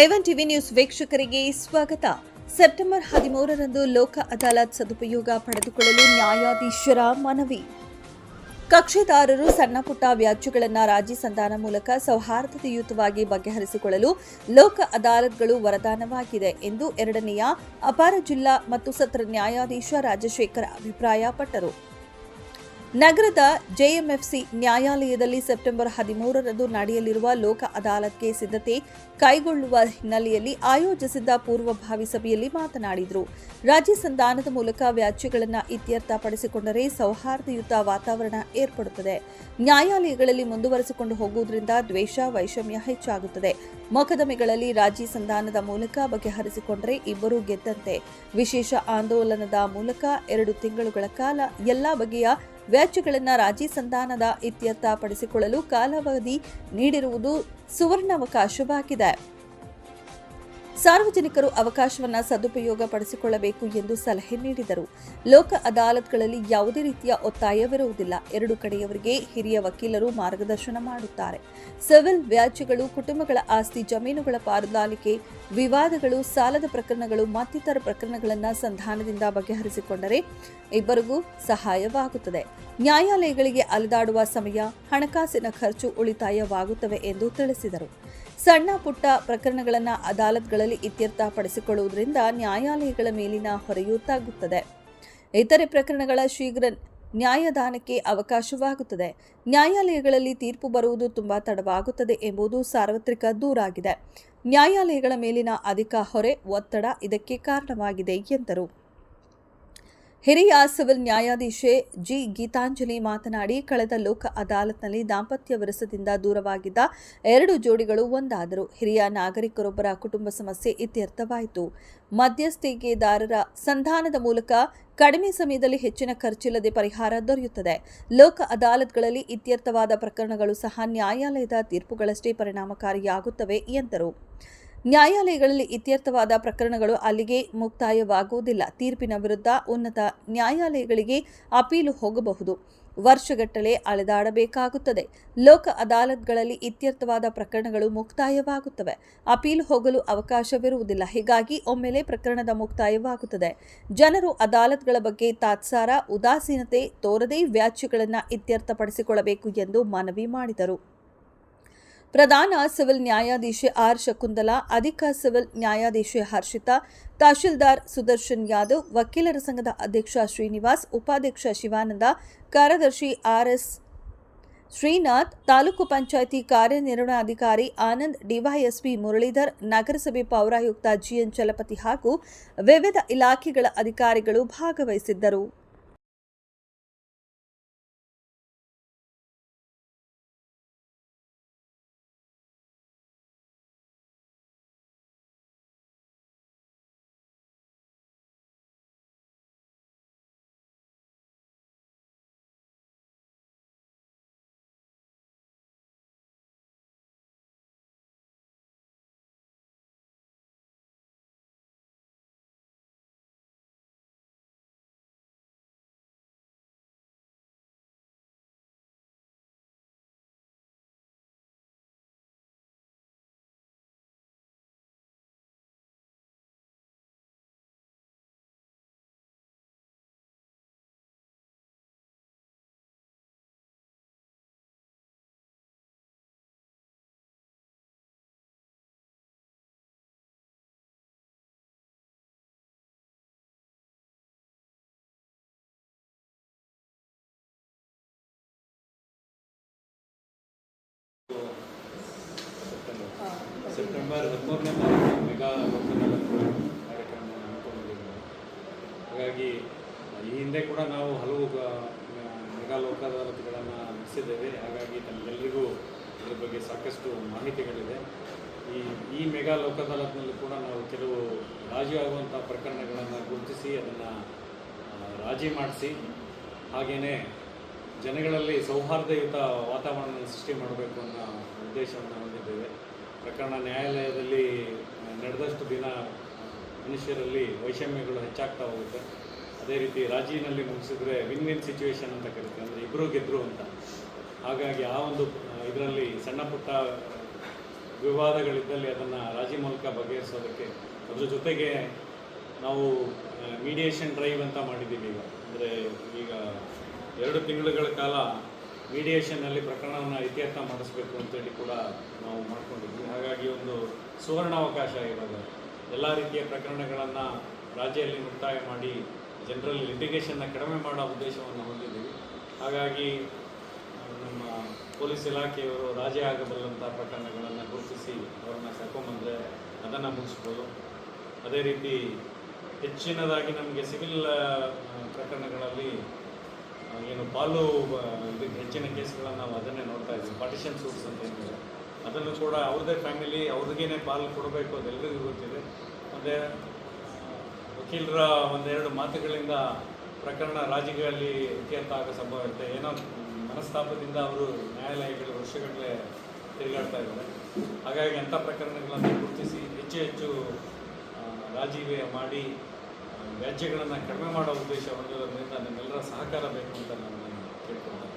A one TV news ವೀಕ್ಷಕರಿಗೆ ಸ್ವಾಗತ. September ಹದಿಮೂರರಂದು Lok Adalat ಸದುಪಯೋಗ ಪಡೆದುಕೊಳ್ಳಲು ನ್ಯಾಯಾಧೀಶರ ಮನವಿ. ಕಕ್ಷಿದಾರರು ಸಣ್ಣ ಪುಟ್ಟ ವ್ಯಾಜ್ಯಗಳನ್ನು ರಾಜಿ ಸಂಧಾನ ಮೂಲಕ ಸೌಹಾರ್ದತೆಯುತವಾಗಿ ಬಗೆಹರಿಸಿಕೊಳ್ಳಲು ಲೋಕ ಅದಾಲತ್ಗಳು ವರದಾನವಾಗಿದೆ ಎಂದು ಎರಡನೆಯ ಅಪಾರ ಜಿಲ್ಲಾ ಮತ್ತು ಸತ್ರ ನ್ಯಾಯಾಧೀಶ ರಾಜಶೇಖರ್ ಅಭಿಪ್ರಾಯಪಟ್ಟರು. ನಗರದ ಜೆಎಂಎಫ್ಸಿ ನ್ಯಾಯಾಲಯದಲ್ಲಿ ಸೆಪ್ಟೆಂಬರ್ ಹದಿಮೂರರಂದು ನಡೆಯಲಿರುವ ಲೋಕ ಅದಾಲತ್ಗೆ ಸಿದ್ಧತೆ ಕೈಗೊಳ್ಳುವ ಹಿನ್ನೆಲೆಯಲ್ಲಿ ಆಯೋಜಿಸಿದ್ದ ಪೂರ್ವಭಾವಿ ಸಭೆಯಲ್ಲಿ ಮಾತನಾಡಿದರು. ರಾಜ್ಯ ಸಂಧಾನದ ಮೂಲಕ ವ್ಯಾಜ್ಯಗಳನ್ನು ಇತ್ಯರ್ಥಪಡಿಸಿಕೊಂಡರೆ ಸೌಹಾರ್ದಯುತ ವಾತಾವರಣ ಏರ್ಪಡುತ್ತದೆ. ನ್ಯಾಯಾಲಯಗಳಲ್ಲಿ ಮುಂದುವರೆಸಿಕೊಂಡು ಹೋಗುವುದರಿಂದ ದ್ವೇಷ, ವೈಷಮ್ಯ ಹೆಚ್ಚಾಗುತ್ತದೆ. ಮೊಕದಮೆಗಳಲ್ಲಿ ರಾಜಿ ಸಂಧಾನದ ಮೂಲಕ ಬಗೆಹರಿಸಿಕೊಂಡರೆ ಇಬ್ಬರೂ ಗೆದ್ದಂತೆ. ವಿಶೇಷ ಆಂದೋಲನದ ಮೂಲಕ ಎರಡು ತಿಂಗಳುಗಳ ಕಾಲ ಎಲ್ಲಾ ಬಗೆಯ ವ್ಯಾಜ್ಯಗಳನ್ನು ರಾಜಿ ಸಂಧಾನದ ಇತ್ಯರ್ಥ ಪಡಿಸಿಕೊಳ್ಳಲು ಕಾಲಾವಧಿ ನೀಡಿರುವುದು ಸುವರ್ಣಾವಕಾಶವಾಗಿದೆ. ಸಾರ್ವಜನಿಕರು ಅವಕಾಶವನ್ನ ಸದುಪಯೋಗ ಪಡಿಸಿಕೊಳ್ಳಬೇಕು ಎಂದು ಸಲಹೆ ನೀಡಿದರು. ಲೋಕ ಅದಾಲತ್ಗಳಲ್ಲಿ ಯಾವುದೇ ರೀತಿಯ ಒತ್ತಾಯವಿರುವುದಿಲ್ಲ. ಎರಡು ಕಡೆಯವರಿಗೆ ಹಿರಿಯ ವಕೀಲರು ಮಾರ್ಗದರ್ಶನ ಮಾಡುತ್ತಾರೆ. ಸಿವಿಲ್ ವ್ಯಾಜ್ಯಗಳು, ಕುಟುಂಬಗಳ ಆಸ್ತಿ, ಜಮೀನುಗಳ ಪಾರುದಾಲಿಕೆ, ವಿವಾದಗಳು, ಸಾಲದ ಪ್ರಕರಣಗಳು, ಮತ್ತಿತರ ಪ್ರಕರಣಗಳನ್ನು ಸಂಧಾನದಿಂದ ಬಗೆಹರಿಸಿಕೊಂಡರೆ ಇಬ್ಬರಿಗೂ ಸಹಾಯವಾಗುತ್ತದೆ. ನ್ಯಾಯಾಲಯಗಳಿಗೆ ಅಲೆದಾಡುವ ಸಮಯ, ಹಣಕಾಸಿನ ಖರ್ಚು ಉಳಿತಾಯವಾಗುತ್ತವೆ ಎಂದು ತಿಳಿಸಿದರು. ಸಣ್ಣ ಪುಟ್ಟ ಪ್ರಕರಣಗಳನ್ನು ಅದಾಲತ್ಗಳಲ್ಲಿ ಇತ್ಯರ್ಥಪಡಿಸಿಕೊಳ್ಳುವುದರಿಂದ ನ್ಯಾಯಾಲಯಗಳ ಮೇಲಿನ ಹೊರೆಯೂ ತಗ್ಗುತ್ತದೆ. ಇತರೆ ಪ್ರಕರಣಗಳ ಶೀಘ್ರ ನ್ಯಾಯದಾನಕ್ಕೆ ಅವಕಾಶವಾಗುತ್ತದೆ. ನ್ಯಾಯಾಲಯಗಳಲ್ಲಿ ತೀರ್ಪು ಬರುವುದು ತುಂಬ ತಡವಾಗುತ್ತದೆ ಎಂಬುದು ಸಾರ್ವತ್ರಿಕ ದೂರಾಗಿದೆ. ನ್ಯಾಯಾಲಯಗಳ ಮೇಲಿನ ಅಧಿಕ ಹೊರೆ ಒತ್ತಡ ಇದಕ್ಕೆ ಕಾರಣವಾಗಿದೆ ಎಂದರು. ಹಿರಿಯ ಸಿವಿಲ್ ನ್ಯಾಯಾಧೀಶೆ ಜಿ. ಗೀತಾಂಜಲಿ ಮಾತನಾಡಿ, ಕಳೆದ ಲೋಕ ಅದಾಲತ್ನಲ್ಲಿ ದಾಂಪತ್ಯ ವಿರಸದಿಂದ ದೂರವಾಗಿದ್ದ ಎರಡು ಜೋಡಿಗಳು ಒಂದಾದರು. ಹಿರಿಯ ನಾಗರಿಕರೊಬ್ಬರ ಕುಟುಂಬ ಸಮಸ್ಯೆ ಇತ್ಯರ್ಥವಾಯಿತು. ಮಧ್ಯಸ್ಥಿಕೆದಾರರ ಸಂಧಾನದ ಮೂಲಕ ಕಡಿಮೆ ಸಮಯದಲ್ಲಿ ಹೆಚ್ಚಿನ ಖರ್ಚಿಲ್ಲದೆ ಪರಿಹಾರ ದೊರೆಯುತ್ತದೆ. ಲೋಕ ಅದಾಲತ್ಗಳಲ್ಲಿ ಇತ್ಯರ್ಥವಾದ ಪ್ರಕರಣಗಳು ಸಹ ನ್ಯಾಯಾಲಯದ ತೀರ್ಪುಗಳಷ್ಟೇ ಪರಿಣಾಮಕಾರಿಯಾಗುತ್ತವೆ, ಎಂದರು. ನ್ಯಾಯಾಲಯಗಳಲ್ಲಿ ಇತ್ಯರ್ಥವಾದ ಪ್ರಕರಣಗಳು ಅಲ್ಲಿಗೆ ಮುಕ್ತಾಯವಾಗುವುದಿಲ್ಲ. ತೀರ್ಪಿನ ವಿರುದ್ಧ ಉನ್ನತ ನ್ಯಾಯಾಲಯಗಳಿಗೆ ಅಪೀಲು ಹೋಗಬಹುದು. ವರ್ಷಗಟ್ಟಲೆ ಅಲೆದಾಡಬೇಕಾಗುತ್ತದೆ. ಲೋಕ ಅದಾಲತ್ಗಳಲ್ಲಿ ಇತ್ಯರ್ಥವಾದ ಪ್ರಕರಣಗಳು ಮುಕ್ತಾಯವಾಗುತ್ತವೆ. ಅಪೀಲು ಹೋಗಲು ಅವಕಾಶವಿರುವುದಿಲ್ಲ. ಹೀಗಾಗಿ ಒಮ್ಮೆಲೆ ಪ್ರಕರಣದ ಮುಕ್ತಾಯವಾಗುತ್ತದೆ. ಜನರು ಅದಾಲತ್ಗಳ ಬಗ್ಗೆ ತಾತ್ಸಾರ, ಉದಾಸೀನತೆ ತೋರದೇ ವ್ಯಾಜ್ಯಗಳನ್ನು ಇತ್ಯರ್ಥಪಡಿಸಿಕೊಳ್ಳಬೇಕು ಎಂದು ಮನವಿ ಮಾಡಿದರು. ಪ್ರಧಾನ ಸಿವಿಲ್ ನ್ಯಾಯಾಧೀಶೆ ಆರ್ ಶಕುಂತಲಾ, ಅಧಿಕ ಸಿವಿಲ್ ನ್ಯಾಯಾಧೀಶೆ ಹರ್ಷಿತಾ, ತಹಶೀಲ್ದಾರ್ ಸುದರ್ಶನ್ ಯಾದವ್, ವಕೀಲರ ಸಂಘದ ಅಧ್ಯಕ್ಷ ಶ್ರೀನಿವಾಸ್, ಉಪಾಧ್ಯಕ್ಷ ಶಿವಾನಂದ, ಕಾರ್ಯದರ್ಶಿ ಆರ್ಎಸ್ ಶ್ರೀನಾಥ್, ತಾಲೂಕು ಪಂಚಾಯಿತಿ ಕಾರ್ಯನಿರ್ವಹಣಾಧಿಕಾರಿ ಆನಂದ್, ಡಿವೈಎಸ್ಪಿ ಮುರಳೀಧರ್, ನಗರಸಭೆ ಪೌರಾಯುಕ್ತ ಜಿಎನ್ ಚಲಪತಿ ಹಾಗೂ ವಿವಿಧ ಇಲಾಖೆಗಳ ಅಧಿಕಾರಿಗಳು ಭಾಗವಹಿಸಿದ್ದರು. ಸೆಪ್ಟೆಂಬರ್ ಹದಿಮೂರನೇ ತಾರೀಕು ಮೆಗಾ ಲೋಕದಾಲತ್ ಕಾರ್ಯಕ್ರಮ ಹಮ್ಮಿಕೊಂಡಿದ್ದೀವಿ ಹಾಗಾಗಿ ಈ ಹಿಂದೆ ಕೂಡ ನಾವು ಹಲವು ಮೆಗಾ ಲೋಕ ಅದಾಲತ್ಗಳನ್ನು ನಡೆಸಿದ್ದೇವೆ ಹಾಗಾಗಿ ತಮಗೆಲ್ಲರಿಗೂ ಇದ್ರ ಬಗ್ಗೆ ಸಾಕಷ್ಟು ಮಾಹಿತಿಗಳಿದೆ ಈ ಈ ಮೆಗಾ ಲೋಕ ಅದಾಲತ್ನಲ್ಲಿ ಕೂಡ ನಾವು ಕೆಲವು ರಾಜಿ ಆಗುವಂಥ ಪ್ರಕರಣಗಳನ್ನು ಗುರುತಿಸಿ ಅದನ್ನು ರಾಜಿ ಮಾಡಿಸಿ ಹಾಗೆಯೇ ಜನಗಳಲ್ಲಿ ಸೌಹಾರ್ದಯುತ ವಾತಾವರಣವನ್ನು ಸೃಷ್ಟಿ ಮಾಡಬೇಕು ಅನ್ನೋ ಉದ್ದೇಶವನ್ನು ಹೊಂದಿದ್ದೇವೆ. ಪ್ರಕರಣ ನ್ಯಾಯಾಲಯದಲ್ಲಿ ನಡೆದಷ್ಟು ದಿನ ಮನುಷ್ಯರಲ್ಲಿ ವೈಷಮ್ಯಗಳು ಹೆಚ್ಚಾಗ್ತಾ ಹೋಗುತ್ತೆ. ಅದೇ ರೀತಿ ರಾಜೀನಲ್ಲಿ ಮುಗಿಸಿದ್ರೆ ವಿನ್ ವಿನ್ ಸಿಚುವೇಶನ್ ಅಂತ ಕರಿತೀವಿ ಅಂದರೆ ಇಬ್ಬರು ಗೆದ್ದರು ಅಂತ. ಹಾಗಾಗಿ ಆ ಒಂದು ಇದರಲ್ಲಿ ಸಣ್ಣ ಪುಟ್ಟ ವಿವಾದಗಳಿದ್ದಲ್ಲಿ ಅದನ್ನು ರಾಜಿ ಮೂಲಕ ಬಗೆಹರಿಸೋದಕ್ಕೆ ಅದ್ರ ಜೊತೆಗೆ ನಾವು ಮೀಡಿಯೇಷನ್ ಡ್ರೈವ್ ಅಂತ ಮಾಡಿದ್ದೀವಿ ಈಗ. ಅಂದರೆ ಈಗ ಎರಡು ತಿಂಗಳುಗಳ ಕಾಲ ಮೀಡಿಯೇಷನ್ನಲ್ಲಿ ಪ್ರಕರಣವನ್ನು ಇತ್ಯರ್ಥ ಮಾಡಿಸ್ಬೇಕು ಅಂತೇಳಿ ಕೂಡ ನಾವು ಮಾಡ್ಕೊಂಡಿದ್ವಿ. ಹಾಗಾಗಿ ಒಂದು ಸುವರ್ಣಾವಕಾಶ ಇವಾಗ. ಎಲ್ಲ ರೀತಿಯ ಪ್ರಕರಣಗಳನ್ನು ರಾಜ್ಯದಲ್ಲಿ ಮುಕ್ತಾಯ ಮಾಡಿ ಜನರಲ್ಲಿ ಲಿಟಿಗೇಷನ್ನ ಕಡಿಮೆ ಮಾಡೋ ಉದ್ದೇಶವನ್ನು ಹೊಂದಿದ್ದೀವಿ. ಹಾಗಾಗಿ ನಮ್ಮ ಪೊಲೀಸ್ ಇಲಾಖೆಯವರು ರಾಜಿ ಆಗಬಲ್ಲಂಥ ಪ್ರಕರಣಗಳನ್ನು ಗುರುತಿಸಿ ಅವ್ರನ್ನ ಕರ್ಕೊಂಬಂದರೆ ಅದನ್ನು ಮುಗಿಸ್ಬೋದು. ಅದೇ ರೀತಿ ಹೆಚ್ಚಿನದಾಗಿ ನಮಗೆ ಸಿವಿಲ್ ಪ್ರಕರಣಗಳಲ್ಲಿ ಏನು ಪಾಲು ಹೆಚ್ಚಿನ ಕೇಸ್ಗಳನ್ನು ನಾವು ಅದನ್ನೇ ನೋಡ್ತಾ ಇದ್ದೀವಿ. ಪಾರ್ಟಿಷನ್ ಸೂಟ್ಸ್ ಅಂತ ಏನಿದೆ. ಅದನ್ನು ಕೂಡ ಅವ್ರದೇ ಫ್ಯಾಮಿಲಿ ಅವ್ರಿಗೇನೆ ಪಾಲು ಕೊಡಬೇಕು ಅದೆಲ್ಲರಿಗೂ ಗೊತ್ತಿದೆ. ಮತ್ತು ವಕೀಲರ ಒಂದೆರಡು ಮಾತುಗಳಿಂದ ಪ್ರಕರಣ ರಾಜಿಗಳಲ್ಲಿ ಇತ್ಯರ್ಥ ಆಗೋ ಸಂಭವ ಇರುತ್ತೆ. ಏನೋ ಮನಸ್ತಾಪದಿಂದ ಅವರು ನ್ಯಾಯಾಲಯಗಳು ವರ್ಷಗಟ್ಟಲೆ ತಿರುಗಾಡ್ತಾ ಇದ್ದಾರೆ. ಹಾಗಾಗಿ ಅಂಥ ಪ್ರಕರಣಗಳನ್ನು ಗುರುತಿಸಿ, ಹೆಚ್ಚು ಹೆಚ್ಚು ರಾಜೀವೆ ಮಾಡಿ ವ್ಯಾಜ್ಯಗಳನ್ನು ಕಡಿಮೆ ಮಾಡೋ ಉದ್ದೇಶ ಹೊಂದಿರೋದ್ರಿಂದ ನಿಮ್ಮೆಲ್ಲರ ಸಹಕಾರ ಬೇಕು ಅಂತ ನಾನು ಕೇಳ್ಕೊಳ್ತೇನೆ